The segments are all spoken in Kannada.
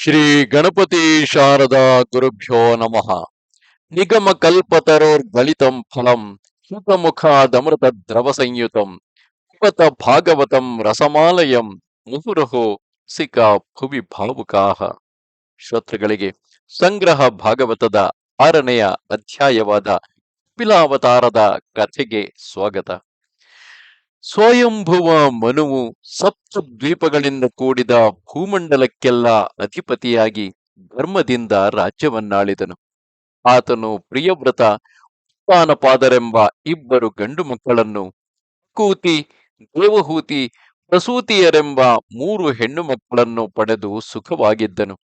ಶ್ರೀ ಗಣಪತಿ ಶಾರದಾ ಗುರುಭ್ಯೋ ನಮಃ. ನಿಗಮ ಕಲ್ಪತರೋರ್ಗಲಿತಂ ಫಲಂ ಸುಖಮುಖಾದಮೃತ ದ್ರವ ಸಂಯುತಂ ಪಿಬತ ಭಾಗವತಂ ರಸಮಾಲಯಂ, ಮುಹುರಹು ಸಿಕ ಭುವಿ ಭಾವುಕಾಹ. ಶ್ರೋತೃಗಳಿಗೆ ಸಂಗ್ರಹ ಭಾಗವತದ ಆರನೆಯ ಅಧ್ಯಾಯವಾದ ಪಿಲಾವತಾರದ ಕಥೆಗೆ ಸ್ವಾಗತ. ಸ್ವಯಂಭುವ ಮನುವು ಸಪ್ತ ದ್ವೀಪಗಳಿಂದ ಕೂಡಿದ ಭೂಮಂಡಲಕ್ಕೆಲ್ಲ ಅಧಿಪತಿಯಾಗಿ ಧರ್ಮದಿಂದ ರಾಜ್ಯವನ್ನಾಳಿದನು. ಆತನು ಪ್ರಿಯವ್ರತ ಉಪಾನಪಾದರೆಂಬ ಇಬ್ಬರು ಗಂಡು ಮಕ್ಕಳನ್ನು ಕೂತಿ ದೇವಹೂತಿ, ಪ್ರಸೂತಿಯರೆಂಬ ಮೂರು ಹೆಣ್ಣು ಮಕ್ಕಳನ್ನು ಪಡೆದು ಸುಖವಾಗಿದ್ದನು.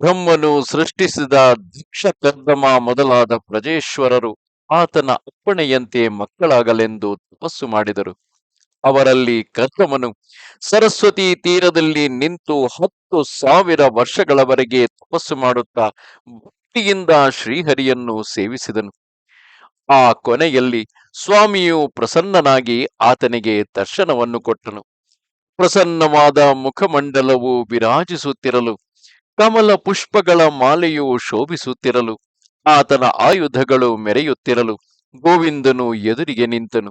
ಬ್ರಹ್ಮನು ಸೃಷ್ಟಿಸಿದ ದಕ್ಷ ಕರ್ದಮ ಮೊದಲಾದ ಪ್ರಜೇಶ್ವರರು ಆತನ ಅಪ್ಪಣೆಯಂತೆ ಮಕ್ಕಳಾಗಲೆಂದು ತಪಸ್ಸು ಮಾಡಿದರು. ಅವರಲ್ಲಿ ಕರ್ದಮನು ಸರಸ್ವತಿ ತೀರದಲ್ಲಿ ನಿಂತು ಹತ್ತು ಸಾವಿರ ವರ್ಷಗಳವರೆಗೆ ತಪಸ್ಸು ಮಾಡುತ್ತಾ ಭಕ್ತಿಯಿಂದ ಶ್ರೀಹರಿಯನ್ನು ಸೇವಿಸಿದನು. ಆ ಕೊನೆಯಲ್ಲಿ ಸ್ವಾಮಿಯು ಪ್ರಸನ್ನನಾಗಿ ಆತನಿಗೆ ದರ್ಶನವನ್ನು ಕೊಟ್ಟನು. ಪ್ರಸನ್ನವಾದ ಮುಖಮಂಡಲವು ವಿರಾಜಿಸುತ್ತಿರಲು, ಕಮಲ ಪುಷ್ಪಗಳ ಮಾಲೆಯು ಶೋಭಿಸುತ್ತಿರಲು ಆತನ ಆಯುಧಗಳು ಮೆರೆಯುತ್ತಿರಲು ಗೋವಿಂದನು ಎದುರಿಗೆ ನಿಂತನು.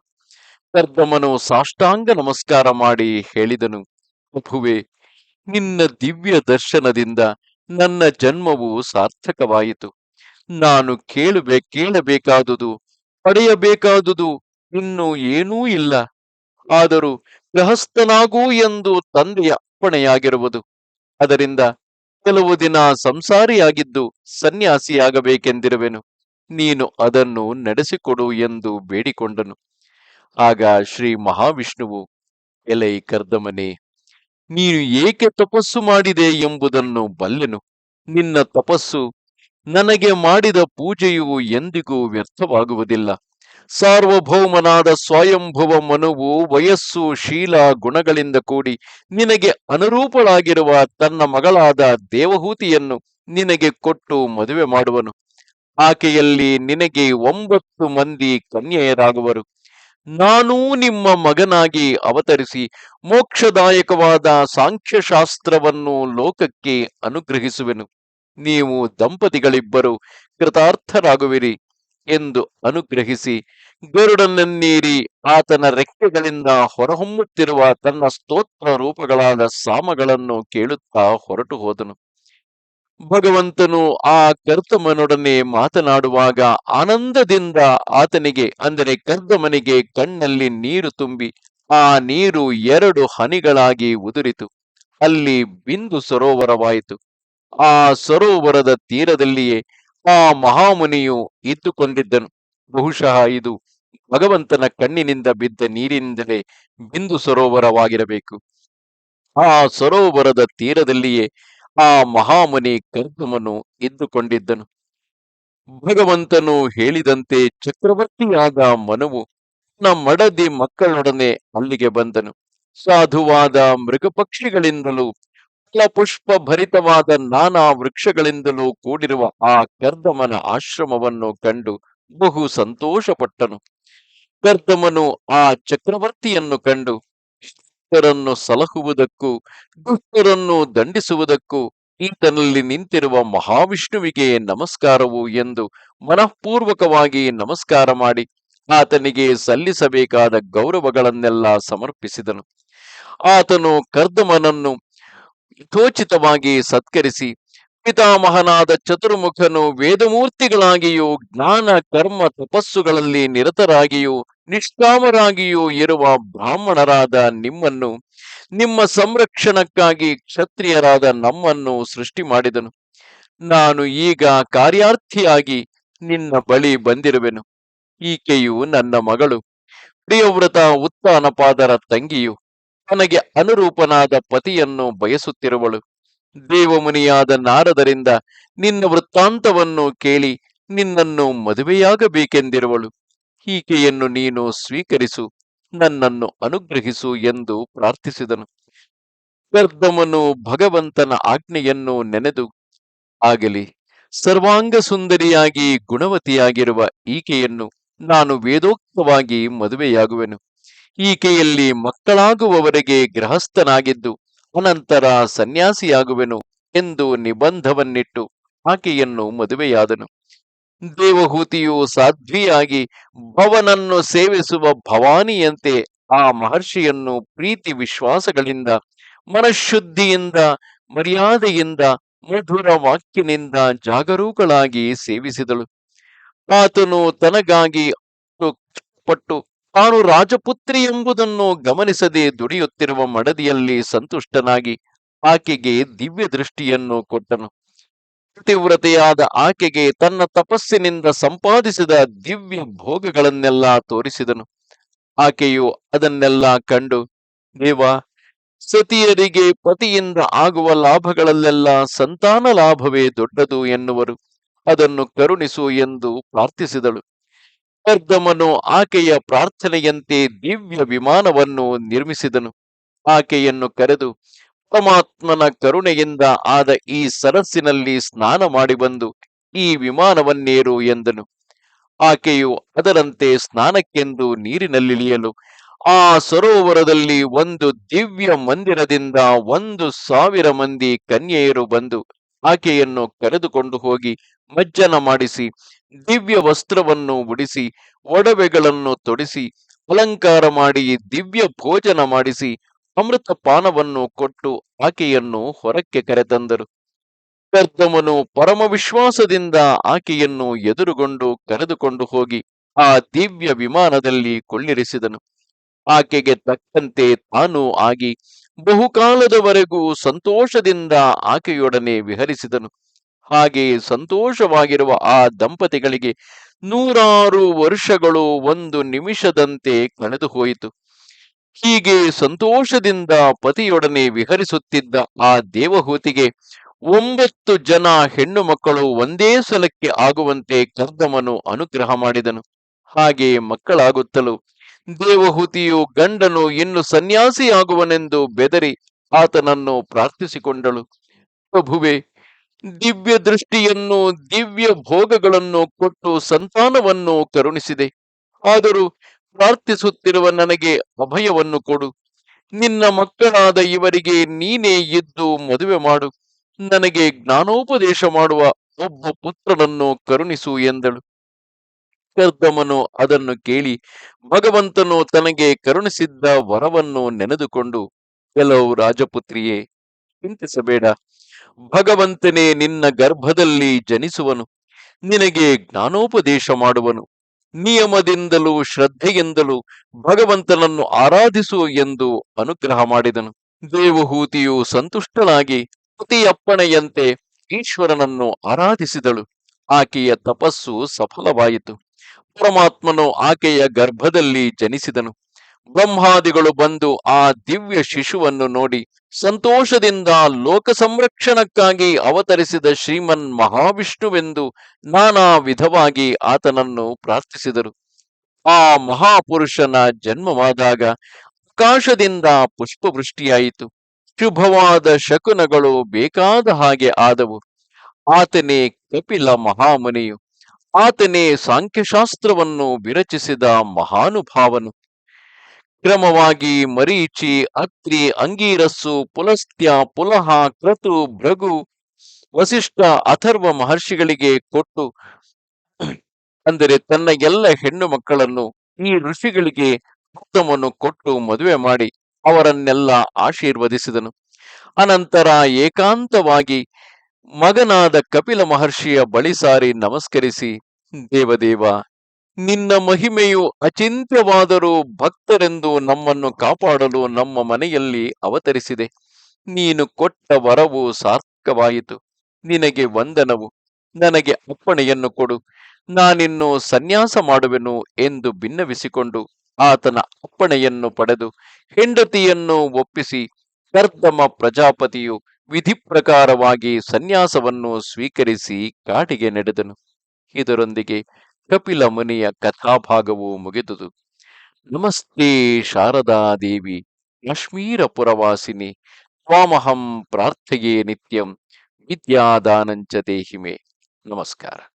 ಕರ್ದಮನು ಸಾಷ್ಟಾಂಗ ನಮಸ್ಕಾರ ಮಾಡಿ ಹೇಳಿದನು, ಪ್ರಭುವೆ, ನಿನ್ನ ದಿವ್ಯ ದರ್ಶನದಿಂದ ನನ್ನ ಜನ್ಮವು ಸಾರ್ಥಕವಾಯಿತು. ನಾನು ಕೇಳಬೇ, ಕೇಳಬೇಕಾದುದು, ಪಡೆಯಬೇಕಾದುದು ಇನ್ನು ಏನೂ ಇಲ್ಲ. ಆದರೂ ಗೃಹಸ್ಥನಾಗೂ ಎಂದು ತಂದೆಯ ಅಪ್ಪಣೆಯಾಗಿರುವುದು. ಅದರಿಂದ ಕೆಲವು ದಿನ ಸಂಸಾರಿಯಾಗಿದ್ದು ಸನ್ಯಾಸಿಯಾಗಬೇಕೆಂದಿರುವೆನು. ನೀನು ಅದನ್ನು ನಡೆಸಿಕೊಡು ಎಂದು ಬೇಡಿಕೊಂಡನು. ಆಗ ಶ್ರೀ ಮಹಾವಿಷ್ಣುವು, ಎಲೈ ಕರ್ದಮನೆ, ನೀನು ಏಕೆ ತಪಸ್ಸು ಮಾಡಿದೆ ಎಂಬುದನ್ನು ಬಲ್ಲೆನು. ನಿನ್ನ ತಪಸ್ಸು ನನಗೆ ಮಾಡಿದ ಪೂಜೆಯು ಎಂದಿಗೂ ವ್ಯರ್ಥವಾಗುವುದಿಲ್ಲ. ಸಾರ್ವಭೌಮನಾದ ಸ್ವಯಂಭುವ ಮನುವು ವಯಸ್ಸು ಶೀಲ ಗುಣಗಳಿಂದ ಕೂಡಿ ನಿನಗೆ ಅನುರೂಪಳಾಗಿರುವ ತನ್ನ ಮಗಳಾದ ದೇವಹೂತಿಯನ್ನು ನಿನಗೆ ಕೊಟ್ಟು ಮದುವೆ ಮಾಡುವನು. ಆಕೆಯಲ್ಲಿ ನಿನಗೆ ಒಂಬತ್ತು ಮಂದಿ ಕನ್ಯೆಯರಾಗುವರು. ನಾನೂ ನಿಮ್ಮ ಮಗನಾಗಿ ಅವತರಿಸಿ ಮೋಕ್ಷದಾಯಕವಾದ ಸಾಂಖ್ಯಶಾಸ್ತ್ರವನ್ನು ಲೋಕಕ್ಕೆ ಅನುಗ್ರಹಿಸುವೆನು. ನೀವು ದಂಪತಿಗಳಿಬ್ಬರು ಕೃತಾರ್ಥರಾಗುವಿರಿ. ಎಂದು ಅನುಗ್ರಹಿಸಿ ಗರುಡನನ್ನೀರಿ ಆತನ ರೆಕ್ಕೆಗಳಿಂದ ಹೊರಹೊಮ್ಮುತ್ತಿರುವ ತನ್ನ ಸ್ತೋತ್ರ ರೂಪಗಳಾದ ಸಾಮಗಳನ್ನು ಕೇಳುತ್ತಾ ಹೊರಟು ಹೋದನು. ಭಗವಂತನು ಆ ಕರ್ತಮನೊಡನೆ ಮಾತನಾಡುವಾಗ ಆನಂದದಿಂದ ಆತನಿಗೆ, ಅಂದರೆ ಕರ್ದಮನಿಗೆ ಕಣ್ಣಲ್ಲಿ ನೀರು ತುಂಬಿ ಆ ನೀರು ಎರಡು ಹನಿಗಳಾಗಿ ಉದುರಿತು. ಅಲ್ಲಿ ಬಿಂದು ಸರೋವರವಾಯಿತು. ಆ ಸರೋವರದ ತೀರದಲ್ಲಿಯೇ ಆ ಮಹಾಮುನಿಯು ಇದ್ದುಕೊಂಡಿದ್ದನು. ಬಹುಶಃ ಇದು ಭಗವಂತನ ಕಣ್ಣಿನಿಂದ ಬಿದ್ದ ನೀರಿನಿಂದಲೇ ಬಿಂದು ಸರೋವರವಾಗಿರಬೇಕು. ಆ ಸರೋವರದ ತೀರದಲ್ಲಿಯೇ ಆ ಮಹಾಮುನಿ ಕರ್ದಮನು ಇದ್ದುಕೊಂಡಿದ್ದನು. ಭಗವಂತನು ಹೇಳಿದಂತೆ ಚಕ್ರವರ್ತಿಯಾದ ಮನುವು ನಮ್ಮಡದಿ ಮಡದಿ ಮಕ್ಕಳೊಡನೆ ಅಲ್ಲಿಗೆ ಬಂದನು. ಸಾಧುವಾದ ಮೃಗಪಕ್ಷಿಗಳಿಂದಲೂ ಪುಷ್ಪ ಭರಿತವಾದ ನಾನಾ ವೃಕ್ಷಗಳಿಂದಲೂ ಕೂಡಿರುವ ಆ ಕರ್ದಮನ ಆಶ್ರಮವನ್ನು ಕಂಡು ಬಹು ಸಂತೋಷಪಟ್ಟನು. ಕರ್ದಮನು ಆ ಚಕ್ರವರ್ತಿಯನ್ನು ಕಂಡು ಶಿಷ್ಟರನ್ನು ಸಲಹುವುದಕ್ಕೂ, ದುಷ್ಟರನ್ನು ದಂಡಿಸುವುದಕ್ಕೂ ಈತನಲ್ಲಿ ನಿಂತಿರುವ ಮಹಾವಿಷ್ಣುವಿಗೆ ನಮಸ್ಕಾರವು ಎಂದು ಮನಃಪೂರ್ವಕವಾಗಿ ನಮಸ್ಕಾರ ಮಾಡಿ ಆತನಿಗೆ ಸಲ್ಲಿಸಬೇಕಾದ ಗೌರವಗಳನ್ನೆಲ್ಲ ಸಮರ್ಪಿಸಿದನು. ಆತನು ಕರ್ದಮನನ್ನು ಯಥೋಚಿತವಾಗಿ ಸತ್ಕರಿಸಿ, ಪಿತಾಮಹನಾದ ಚತುರ್ಮುಖನು ವೇದಮೂರ್ತಿಗಳಾಗಿಯೂ ಜ್ಞಾನ, ಕರ್ಮ, ತಪಸ್ಸುಗಳಲ್ಲಿ ನಿರತರಾಗಿಯೂ ನಿಷ್ಕಾಮರಾಗಿಯೂ ಇರುವ ಬ್ರಾಹ್ಮಣರಾದ ನಿಮ್ಮನ್ನು, ನಿಮ್ಮ ಸಂರಕ್ಷಣಕ್ಕಾಗಿ ಕ್ಷತ್ರಿಯರಾದ ನಮ್ಮನ್ನು ಸೃಷ್ಟಿ ಮಾಡಿದನು. ನಾನು ಈಗ ಕಾರ್ಯಾರ್ಥಿಯಾಗಿ ನಿನ್ನ ಬಳಿ ಬಂದಿರುವೆನು. ಈಕೆಯು ನನ್ನ ಮಗಳು. ಪ್ರಿಯವ್ರತ, ಉತ್ಥಾನಪಾದರ ತಂಗಿಯು. ತನಗೆ ಅನುರೂಪನಾದ ಪತಿಯನ್ನು ಬಯಸುತ್ತಿರುವಳು. ದೇವಮುನಿಯಾದ ನಾರದರಿಂದ ನಿನ್ನ ವೃತ್ತಾಂತವನ್ನು ಕೇಳಿ ನಿನ್ನನ್ನು ಮದುವೆಯಾಗಬೇಕೆಂದಿರುವಳು. ಈಕೆಯನ್ನು ನೀನು ಸ್ವೀಕರಿಸು, ನನ್ನನ್ನು ಅನುಗ್ರಹಿಸು ಎಂದು ಪ್ರಾರ್ಥಿಸಿದನು. ಕರ್ದಮನು ಭಗವಂತನ ಆಜ್ಞೆಯನ್ನು ನೆನೆದು ಆಗಲಿ. ಸರ್ವಾಂಗ ಸುಂದರಿಯಾಗಿ ಗುಣವತಿಯಾಗಿರುವ ಈಕೆಯನ್ನು ನಾನು ವೇದೋಕ್ತವಾಗಿ ಮದುವೆಯಾಗುವೆನು. ಈಕೆಯಲ್ಲಿ ಮಕ್ಕಳಾಗುವವರೆಗೆ ಗೃಹಸ್ಥನಾಗಿದ್ದು ಅನಂತರ ಸನ್ಯಾಸಿಯಾಗುವೆನು ಎಂದು ನಿಬಂಧವನ್ನಿಟ್ಟು ಆಕೆಯನ್ನು ಮದುವೆಯಾದನು. ದೇವಹೂತಿಯು ಸಾಧ್ವಿಯಾಗಿ ಭವನನ್ನು ಸೇವಿಸುವ ಭವಾನಿಯಂತೆ ಆ ಮಹರ್ಷಿಯನ್ನು ಪ್ರೀತಿ ವಿಶ್ವಾಸಗಳಿಂದ, ಮನಃಶುದ್ಧಿಯಿಂದ, ಮರ್ಯಾದೆಯಿಂದ, ಮಧುರ ವಾಕ್ಯನಿಂದ ಜಾಗರೂಕಳಾಗಿ ಸೇವಿಸಿದಳು. ಆತನು ತನಗಾಗಿ ಪಟ್ಟು ತಾನು ರಾಜಪುತ್ರಿ ಎಂಬುದನ್ನು ಗಮನಿಸದೆ ದುಡಿಯುತ್ತಿರುವ ಮಡದಿಯಲ್ಲಿ ಸಂತುಷ್ಟನಾಗಿ ಆಕೆಗೆ ದಿವ್ಯ ದೃಷ್ಟಿಯನ್ನು ಕೊಟ್ಟನು. ಪತಿವ್ರತೆಯಾದ ಆಕೆಗೆ ತನ್ನ ತಪಸ್ಸಿನಿಂದ ಸಂಪಾದಿಸಿದ ದಿವ್ಯ ಭೋಗಗಳನ್ನೆಲ್ಲ ತೋರಿಸಿದನು. ಆಕೆಯು ಅದನ್ನೆಲ್ಲ ಕಂಡು, ದೇವ, ಸತಿಯರಿಗೆ ಪತಿಯಿಂದ ಆಗುವ ಲಾಭಗಳಲ್ಲೆಲ್ಲ ಸಂತಾನ ಲಾಭವೇ ದೊಡ್ಡದು ಎನ್ನುವರು. ಅದನ್ನು ಕರುಣಿಸು ಎಂದು ಪ್ರಾರ್ಥಿಸಿದಳು. ಕರ್ದಮನು ಆಕೆಯ ಪ್ರಾರ್ಥನೆಯಂತೆ ದಿವ್ಯ ವಿಮಾನವನ್ನು ನಿರ್ಮಿಸಿದನು. ಆಕೆಯನ್ನು ಕರೆದು, ಪರಮಾತ್ಮನ ಕರುಣೆಯಿಂದ ಆದ ಈ ಸರಸ್ಸಿನಲ್ಲಿ ಸ್ನಾನ ಮಾಡಿ ಬಂದು ಈ ವಿಮಾನವನ್ನೇರು ಎಂದನು. ಆಕೆಯು ಅದರಂತೆ ಸ್ನಾನಕ್ಕೆಂದು ನೀರಿನಲ್ಲಿಳಿಯಲು ಆ ಸರೋವರದಲ್ಲಿ ಒಂದು ದಿವ್ಯ ಮಂದಿರದಿಂದ ಒಂದು ಸಾವಿರ ಮಂದಿ ಕನ್ಯೆಯರು ಬಂದು ಆಕೆಯನ್ನು ಕರೆದುಕೊಂಡು ಹೋಗಿ ಮಜ್ಜನ ಮಾಡಿಸಿ, ದಿವ್ಯ ವಸ್ತ್ರವನ್ನು ಉಡಿಸಿ, ಒಡವೆಗಳನ್ನು ತೊಡಿಸಿ, ಅಲಂಕಾರ ಮಾಡಿ, ದಿವ್ಯ ಭೋಜನ ಮಾಡಿಸಿ, ಅಮೃತ ಪಾನವನ್ನು ಕೊಟ್ಟು ಆಕೆಯನ್ನು ಹೊರಕ್ಕೆ ಕರೆತಂದರು. ಕರ್ದಮನು ಪರಮ ವಿಶ್ವಾಸದಿಂದ ಆಕೆಯನ್ನು ಎದುರುಗೊಂಡು ಕರೆದುಕೊಂಡು ಹೋಗಿ, ಆ ದಿವ್ಯ ವಿಮಾನದಲ್ಲಿ ಕೊಳ್ಳಿರಿಸಿದನು. ಆಕೆಗೆ ತಕ್ಕಂತೆ ತಾನು ಆಗಿ ಬಹುಕಾಲದವರೆಗೂ ಸಂತೋಷದಿಂದ ಆಕೆಯೊಡನೆ ವಿಹರಿಸಿದನು. ಹಾಗೆ ಸಂತೋಷವಾಗಿರುವ ಆ ದಂಪತಿಗಳಿಗೆ ನೂರಾರು ವರ್ಷಗಳು ಒಂದು ನಿಮಿಷದಂತೆ ಕಳೆದು ಹೋಯಿತು. ಹೀಗೆ ಸಂತೋಷದಿಂದ ಪತಿಯೊಡನೆ ವಿಹರಿಸುತ್ತಿದ್ದ ಆ ದೇವಹೂತಿಗೆ ಒಂಬತ್ತು ಜನ ಹೆಣ್ಣು ಮಕ್ಕಳು ಒಂದೇ ಸಲಕ್ಕೆ ಆಗುವಂತೆ ಕರ್ದಮನು ಅನುಗ್ರಹ ಮಾಡಿದನು. ಹಾಗೆ ಮಕ್ಕಳಾಗುತ್ತಲೂ ದೇವಹೂತಿಯು ಗಂಡನು ಇನ್ನು ಸನ್ಯಾಸಿಯಾಗುವನೆಂದು ಬೆದರಿ ಆತನನ್ನು ಪ್ರಾರ್ಥಿಸಿಕೊಂಡಳು. ಪ್ರಭುವೆ ದಿವ್ಯ ದೃಷ್ಟಿಯನ್ನು, ದಿವ್ಯ ಭೋಗಗಳನ್ನು ಕೊಟ್ಟು ಸಂತಾನವನ್ನು ಕರುಣಿಸಿದೆ. ಆದರೂ ಪ್ರಾರ್ಥಿಸುತ್ತಿರುವ ನನಗೆ ಅಭಯವನ್ನು ಕೊಡು. ನಿನ್ನ ಮಕ್ಕಳಾದ ಇವರಿಗೆ ನೀನೇ ಇದ್ದು ಮದುವೆ ಮಾಡು. ನನಗೆ ಜ್ಞಾನೋಪದೇಶ ಮಾಡುವ ಒಬ್ಬ ಪುತ್ರನನ್ನು ಕರುಣಿಸು ಎಂದಳು. ಕರ್ದಮನು ಅದನ್ನು ಕೇಳಿ ಭಗವಂತನು ತನಗೆ ಕರುಣಿಸಿದ್ದ ವರವನ್ನು ನೆನೆದುಕೊಂಡು, ಕೆಲವು ರಾಜಪುತ್ರಿಯೇ, ಚಿಂತಿಸಬೇಡ. ಭಗವಂತನೇ ನಿನ್ನ ಗರ್ಭದಲ್ಲಿ ಜನಿಸುವನು. ನಿನಗೆ ಜ್ಞಾನೋಪದೇಶ ಮಾಡುವನು. ನಿಯಮದಿಂದಲೂ ಶ್ರದ್ಧೆಯಿಂದಲೂ ಭಗವಂತನನ್ನು ಆರಾಧಿಸು ಎಂದು ಅನುಗ್ರಹ ಮಾಡಿದನು. ದೇವಹೂತಿಯು ಸಂತುಷ್ಟನಾಗಿ ಕುತಿಯಪ್ಪಣೆಯಂತೆ ಈಶ್ವರನನ್ನು ಆರಾಧಿಸಿದಳು. ಆಕೆಯ ತಪಸ್ಸು ಸಫಲವಾಯಿತು. ಪರಮಾತ್ಮನು ಆಕೆಯ ಗರ್ಭದಲ್ಲಿ ಜನಿಸಿದನು. ಬ್ರಹ್ಮಾದಿಗಳು ಬಂದು ಆ ದಿವ್ಯ ಶಿಶುವನ್ನು ನೋಡಿ ಸಂತೋಷದಿಂದ ಲೋಕ ಸಂರಕ್ಷಣಕ್ಕಾಗಿ ಅವತರಿಸಿದ ಶ್ರೀಮನ್ ಮಹಾವಿಷ್ಣುವೆಂದು ನಾನಾ ವಿಧವಾಗಿ ಆತನನ್ನು ಪ್ರಾರ್ಥಿಸಿದರು. ಆ ಮಹಾಪುರುಷನ ಜನ್ಮವಾದಾಗ ಆಕಾಶದಿಂದ ಪುಷ್ಪವೃಷ್ಟಿಯಾಯಿತು. ಶುಭವಾದ ಶಕುನಗಳು ಬೇಕಾದ ಹಾಗೆ ಆದವು. ಆತನೇ ಕಪಿಲ ಮಹಾಮುನಿಯು. ಆತನೇ ಸಾಂಖ್ಯಶಾಸ್ತ್ರವನ್ನು ವಿರಚಿಸಿದ ಮಹಾನುಭಾವನು. ಕ್ರಮವಾಗಿ ಮರೀಚಿ, ಅತ್ರಿ, ಅಂಗೀರಸ್ಸು, ಪುಲಸ್ತ್ಯ, ಪುಲಹ, ಕ್ರತು ಭ್ರಗು ವಸಿಷ್ಠ, ಅಥರ್ವ ಮಹರ್ಷಿಗಳಿಗೆ ಕೊಟ್ಟು, ಅಂದರೆ ತನ್ನ ಎಲ್ಲ ಹೆಣ್ಣು ಮಕ್ಕಳನ್ನು ಈ ಋಷಿಗಳಿಗೆ ಉತ್ತಮವನ್ನು ಕೊಟ್ಟು ಮದುವೆ ಮಾಡಿ ಅವರನ್ನೆಲ್ಲ ಆಶೀರ್ವದಿಸಿದನು. ಅನಂತರ ಏಕಾಂತವಾಗಿ ಮಗನಾದ ಕಪಿಲ ಮಹರ್ಷಿಯ ಬಳಿ ಸಾರಿ ನಮಸ್ಕರಿಸಿ, ದೇವದೇವ ನಿನ್ನ ಮಹಿಮೆಯು ಅಚಿಂತ್ಯವಾದರೂ ಭಕ್ತರೆಂದು ನಮ್ಮನ್ನು ಕಾಪಾಡಲು ನಮ್ಮ ಮನೆಯಲ್ಲಿ ಅವತರಿಸಿದೆ. ನೀನು ಕೊಟ್ಟ ವರವು ಸಾರ್ಥಕವಾಯಿತು. ನಿನಗೆ ವಂದನವು. ನನಗೆ ಅಪ್ಪಣೆಯನ್ನು ಕೊಡು. ನಾನಿನ್ನು ಸನ್ಯಾಸ ಮಾಡುವೆನು ಎಂದು ಭಿನ್ನವಿಸಿಕೊಂಡು ಆತನ ಅಪ್ಪಣೆಯನ್ನು ಪಡೆದು ಹೆಂಡತಿಯನ್ನು ಒಪ್ಪಿಸಿ ಕರ್ದಮ ಪ್ರಜಾಪತಿಯು ವಿಧಿ ಪ್ರಕಾರವಾಗಿ ಸನ್ಯಾಸವನ್ನು ಸ್ವೀಕರಿಸಿ ಕಾಡಿಗೆ ನಡೆದನು. ಇದರೊಂದಿಗೆ ಕಪಿಲ ಮುನಿಯ ಕಥಾಭಾಗವು ಮುಗಿದುದು. ನಮಸ್ತೆ ಶಾರದಾ ದೇವಿ ಕಾಶ್ಮೀರ ಪುರವಾಸಿನಿ ತ್ವಾಮಹಂ ಪ್ರಾರ್ಥೆಯೇ ನಿತ್ಯಂ, ವಿದ್ಯಾದಾನಂಚ ದೇಹಿಮೆ. ನಮಸ್ಕಾರ.